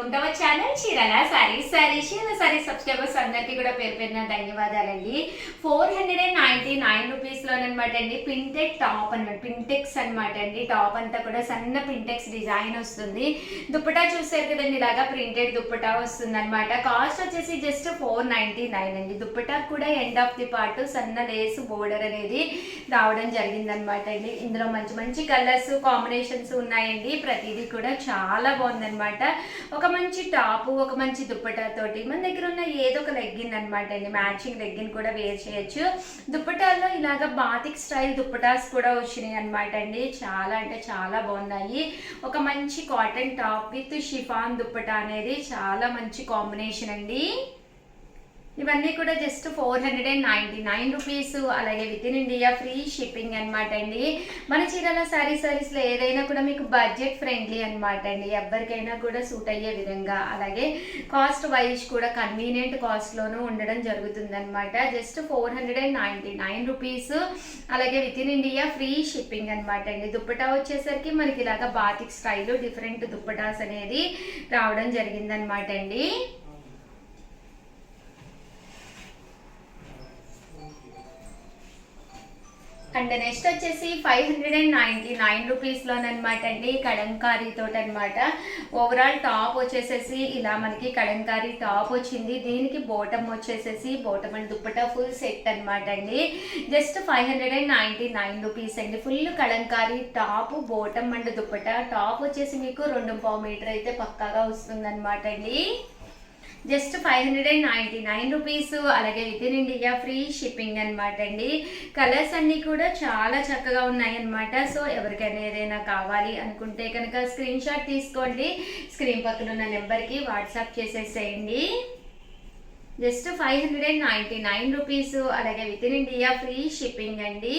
ఉంటవ channel చీరల sari sorry చీరల sari subscribers అందరికీ కూడా పేరు పేరున ధన్యవాదాలండి. Four hundred and ninety nine rupees లోనమాట అండి. పింటెక్ టాప్ అనమాట పింటెక్స్ అనమాట అండి. టాప్ అంతా కూడా సన్న పింటెక్స్ డిజైన్ వస్తుంది. దుప్పటా చూసారు కదండి ఇలాగా ప్రింటెడ్ దుప్పటా వస్తుంది అనమాట కాస్ట్ వచ్చేసి జస్ట్ ఫోర్ నైన్టీ నైన్ అండి. దుప్పటా కూడా ఎండ్ ఆఫ్ ది పార్ట్ సన్న లేస్ బోర్డర్ అనేది రావడం జరిగింది అనమాట అండి. ఇందులో మంచి మంచి కలర్స్ కాంబినేషన్స్ ఉన్నాయండి. ప్రతిదీ కూడా చాలా బాగుందనమాట ఒక మంచి టాప్ ఒక మంచి దుప్పటాతోటి మన దగ్గర ఉన్న ఏదో ఒక లెగ్గిన్ అనమాట అండి. మ్యాచింగ్ లెగ్గిన్ కూడా వేర్ చేయొచ్చు. దుప్పటాల్లో ఇలాగ బాతిక్ స్టైల్ దుప్పటాస్ కూడా వచ్చినాయి అనమాట అండి. చాలా అంటే చాలా బాగున్నాయి. ఒక మంచి cotton top with chiffon dupatta అనేది చాలా మంచి కాంబినేషన్ అండి. ఇవన్నీ కూడా just four hundred and ninety nine rupees అలాగే with in India free shipping అనమాట అండి. మన చీరాల సారీ సారీస్లో ఏదైనా కూడా మీకు బడ్జెట్ ఫ్రెండ్లీ అనమాట అండి. ఎవరికైనా కూడా సూట్ అయ్యే విధంగా అలాగే కాస్ట్ వైజ్ కూడా కన్వీనియంట్ కాస్ట్లోనూ ఉండడం జరుగుతుంది అనమాట just four hundred and ninety nine rupees అలాగే with in India free shipping అనమాట అండి. దుప్పటా వచ్చేసరికి మనకి ఇలాగ బాతిక్ స్టైల్ డిఫరెంట్ దుప్పటాస్ అనేది రావడం జరిగిందనమాట అండి. అండ్ నెక్స్ట్ వచ్చేసి five hundred and ninety nine రూపీస్లోనమాట అండి కడంకారీ తోటి అనమాట ఓవరాల్ టాప్ వచ్చేసేసి ఇలా మనకి కడంకారీ టాప్ వచ్చింది. దీనికి బోటమ్ వచ్చేసేసి bottom and dupatta full set అనమాట అండి. Just five hundred and ninety nine rupees అండి. Full kalamkari top bottom and dupatta. Top వచ్చేసి మీకు రెండు పావు మీటర్ అయితే పక్కాగా వస్తుందన్నమాట అండి. Just five hundred and ninety nine rupees అలాగే with in India free shipping అనమాట అండి. కలర్స్ అన్నీ కూడా చాలా చక్కగా ఉన్నాయి అన్నమాట సో ఎవరికైనా ఏదైనా కావాలి అనుకుంటే కనుక స్క్రీన్ షాట్ తీసుకోండి. స్క్రీన్ పక్కన ఉన్న నెంబర్కి వాట్సాప్ చేసేసేయండి. Just five hundred and ninety nine rupees అలాగే with in India free shipping అండి.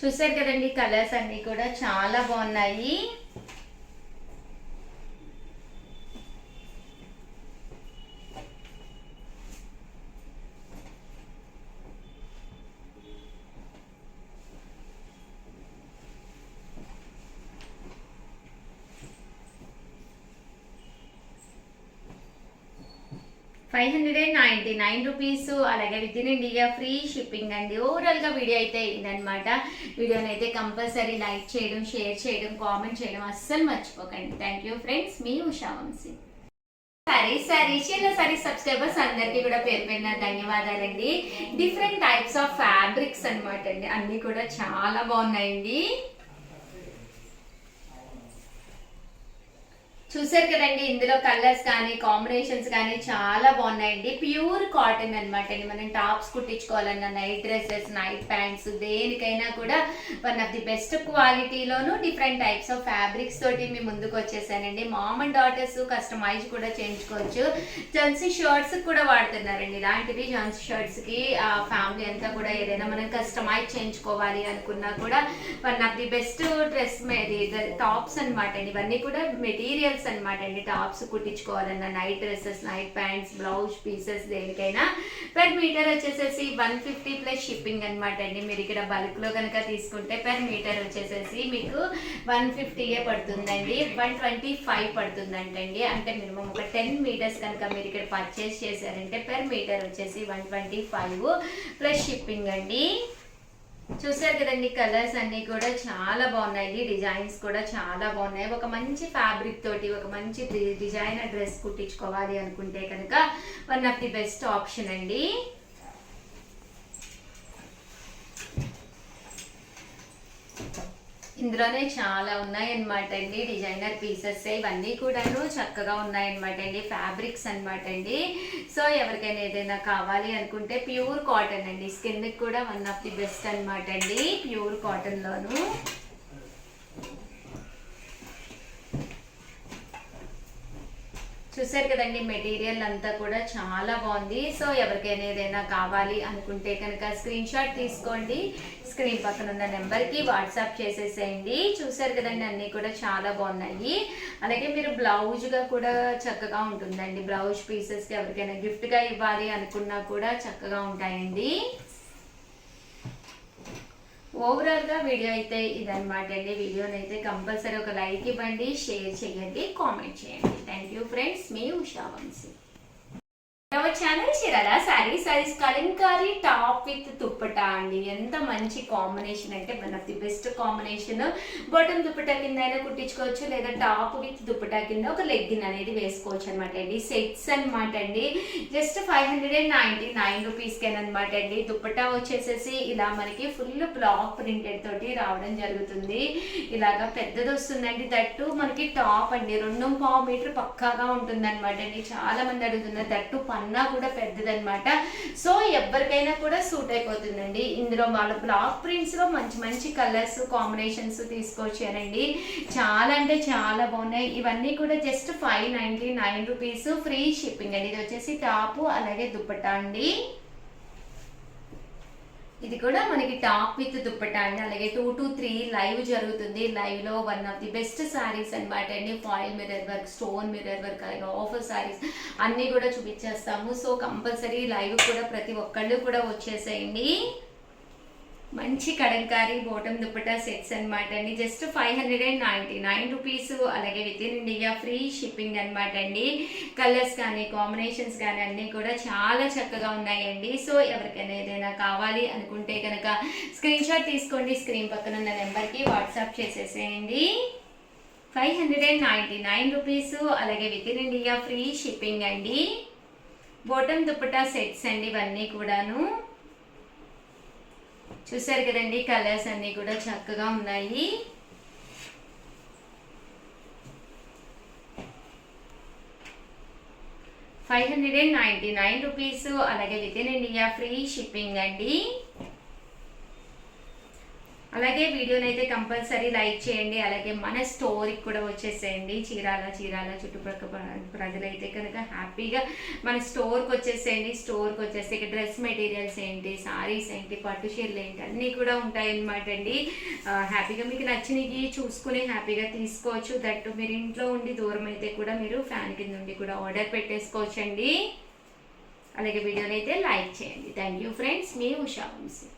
చూసారు కదండి కలర్స్ అన్నీ కూడా చాలా బాగున్నాయి. Five hundred and ninety nine rupees అలాగే with in India free shipping అండి. ఓవరాల్గా వీడియో అయితే ఇదనమాట వీడియోని అయితే కంపల్సరీ లైక్ చేయడం షేర్ చేయడం కామెంట్ చేయడం అస్సలు మర్చిపోకండి. థ్యాంక్ యూ ఫ్రెండ్స్ మీ ఉషా వంశీ. సరీ సరే చిన్న సరే సబ్స్క్రైబర్స్ అందరికీ కూడా పేరు పేరున ధన్యవాదాలండి. డిఫరెంట్ టైప్స్ ఆఫ్ ఫ్యాబ్రిక్స్ అనమాట అండి. అన్నీ కూడా చాలా బాగున్నాయండి. చూసారు కదండి ఇందులో కలర్స్ కానీ కాంబినేషన్స్ కానీ చాలా బాగున్నాయండి. ప్యూర్ కాటన్ అనమాట అండి. మనం టాప్స్ కుట్టించుకోవాలన్నా నైట్ డ్రెస్సెస్ నైట్ ప్యాంట్స్ దేనికైనా కూడా వన్ ఆఫ్ ది బెస్ట్ క్వాలిటీలోను డిఫరెంట్ టైప్స్ ఆఫ్ ఫ్యాబ్రిక్స్ తోటి మీ ముందుకు వచ్చేసానండి. మామ్ అండ్ డాటర్స్ కస్టమైజ్ కూడా చేయించుకోవచ్చు. జన్సీ షర్ట్స్ కూడా వాడుతున్నారండి. ఇలాంటివి జన్సీ షర్ట్స్కి ఆ ఫ్యామిలీ అంతా కూడా ఏదైనా మనం కస్టమైజ్ చేయించుకోవాలి అనుకున్నా కూడా one of the best dress tops అనమాట అండి. ఇవన్నీ కూడా మెటీరియల్స్ అనమాట అండి. Tops కుట్టించుకోవాలన్నా night dresses night pants blouse pieces దేనికైనా. పర్ మీటర్ వచ్చేసేసి వన్ ఫిఫ్టీ ప్లస్ షిప్పింగ్ అనమాట అండి. మీరు ఇక్కడ బల్క్లో కనుక తీసుకుంటే పర్ మీటర్ వచ్చేసేసి మీకు వన్ ఫిఫ్టీయే పడుతుందండి. వన్ ట్వంటీ ఫైవ్ పడుతుందంటండి. అంటే మినిమం ఒక టెన్ మీటర్స్ కనుక మీరు ఇక్కడ పర్చేస్ చేశారంటే పర్ మీటర్ వచ్చేసి one twenty five plus shipping అండి. చూసారు కదండి కలర్స్ అన్ని కూడా చాలా బాగున్నాయి డిజైన్స్ కూడా చాలా బాగున్నాయి. ఒక మంచి ఫ్యాబ్రిక్ తోటి ఒక మంచి డిజైనర్ డ్రెస్ కుట్టించుకోవాలి అనుకుంటే కనుక one of the best option అండి. ఇందులోనే చాలా ఉన్నాయన్నమాట అండి. డిజైనర్ పీసెస్ ఇవన్నీ కూడాను చక్కగా ఉన్నాయన్నమాట అండి. ఫ్యాబ్రిక్స్ అనమాట అండి. సో ఎవరికైనా ఏదైనా కావాలి అనుకుంటే ప్యూర్ కాటన్ అండి. స్కిన్కి కూడా వన్ ఆఫ్ ది బెస్ట్ అనమాట అండి. ప్యూర్ కాటన్లోను. చూసారు కదండి మెటీరియల్ అంతా కూడా చాలా బాగుంది. సో ఎవరికైనా ఏదైనా కావాలి అనుకుంటే కనుక స్క్రీన్ షాట్ తీసుకోండి. స్క్రీన్ పక్కన ఉన్న నెంబర్కి వాట్సాప్ చేసేసేయండి. చూసారు కదండి అన్నీ కూడా చాలా బాగున్నాయి. అలాగే మీరు బ్లౌజ్గా కూడా చక్కగా ఉంటుందండి. బ్లౌజ్ పీసెస్కి ఎవరికైనా గిఫ్ట్గా ఇవ్వాలి అనుకున్నా కూడా చక్కగా ఉంటాయండి. ఓవరాల్గా వీడియో అయితే ఇదనమాట అండి. వీడియోని అయితే కంపల్సరీ ఒక లైక్ ఇవ్వండి షేర్ చేయండి కామెంట్ చేయండి. Thank you friends me Usha Vamsi. Channel Chirala sari saris kalamkari top with dupatta అండి. ఎంత మంచి కాంబినేషన్ అంటే one of the best combination bottom dupatta కింద అయినా కుట్టించుకోవచ్చు లేదా టాప్ విత్ దుప్పటా కింద ఒక లెగ్గిన్ అనేది వేసుకోవచ్చు అనమాట అండి. సెట్స్ అనమాట అండి. Just five hundred and ninety nine రూపీస్కి అనమాట అండి. దుప్పటా వచ్చేసేసి ఇలా మనకి ఫుల్ బ్లాక్ ప్రింటెడ్ తోటి రావడం జరుగుతుంది. ఇలాగా పెద్దది వస్తుందండి. దట్టు మనకి టాప్ అండి. రెండు పావు మీటర్ పక్కాగా ఉంటుంది అనమాట అండి. చాలా మంది అడుగుతున్నారు దట్టు పన్నా కూడా పెద్దదనమాట సో ఎవరికైనా కూడా సూట్ అయిపోతుందండి. ఇందులో వాళ్ళ బ్లాక్ ప్రింట్స్లో మంచి మంచి కలర్స్ కాంబినేషన్స్ తీసుకొచ్చారండి. చాలా అంటే చాలా బాగున్నాయి. ఇవన్నీ కూడా just five ninety nine rupees free shipping అండి. ఇది వచ్చేసి టాపు అలాగే దుప్పట్టా అండి. ఇది కూడా మనకి టాప్ విత్ దుప్పటా అండి. అలాగే టూ టు త్రీ లైవ్ జరుగుతుంది. లైవ్లో one of the best saris అనమాట అండి. Foil mirror work stone mirror work అలాగే ఆఫర్ సారీస్ అన్ని కూడా చూపించేస్తాము. సో కంపల్సరీ లైవ్ కూడా ప్రతి ఒక్కళ్ళు కూడా వచ్చేసేయండి. మంచి కడంకారీ బోటం దుప్పటా సెట్స్ అనమాట అండి. Just five hundred and ninety nine rupees అలాగే with in India free shipping అనమాట అండి. కలర్స్ కానీ కాంబినేషన్స్ కానీ అన్నీ కూడా చాలా చక్కగా ఉన్నాయండి. సో ఎవరికైనా ఏదైనా కావాలి అనుకుంటే కనుక స్క్రీన్ షాట్ తీసుకోండి. స్క్రీన్ పక్కన ఉన్న నెంబర్కి వాట్సాప్ చేసేసేయండి. Five hundred and ninety nine rupees అలాగే with in India free shipping అండి. బోటం దుప్పటా సెట్స్ అండి ఇవన్నీ కూడాను. చూసారు కదండి కలర్స్ అన్నీ కూడా చక్కగా ఉన్నాయి. Five hundred and ninety nine rupees అలాగే with in India free shipping అండి. అలాగే వీడియోని అయితే కంపల్సరీ లైక్ చేయండి. అలాగే మన స్టోరీకి కూడా వచ్చేసేయండి. చీరాల చీరాల చుట్టుపక్కల ప్రజలైతే కనుక హ్యాపీగా మన స్టోర్కి వచ్చేసేయండి. స్టోర్కి వచ్చేసి ఇక్కడ డ్రెస్ మెటీరియల్స్ ఏంటి సారీస్ ఏంటి పట్టు చీరలు ఏంటి అన్నీ కూడా ఉంటాయన్నమాట అండి. హ్యాపీగా మీకు నచ్చినవి చూసుకుని హ్యాపీగా తీసుకోవచ్చు. దట్టు మీరు ఇంట్లో ఉండి దూరం అయితే కూడా మీరు ఫ్యాన్ కింద ఉండి కూడా ఆర్డర్ పెట్టేసుకోవచ్చండి. అలాగే వీడియోని అయితే లైక్ చేయండి. థ్యాంక్ యూ ఫ్రెండ్స్ మీ ఉషా వంశీ.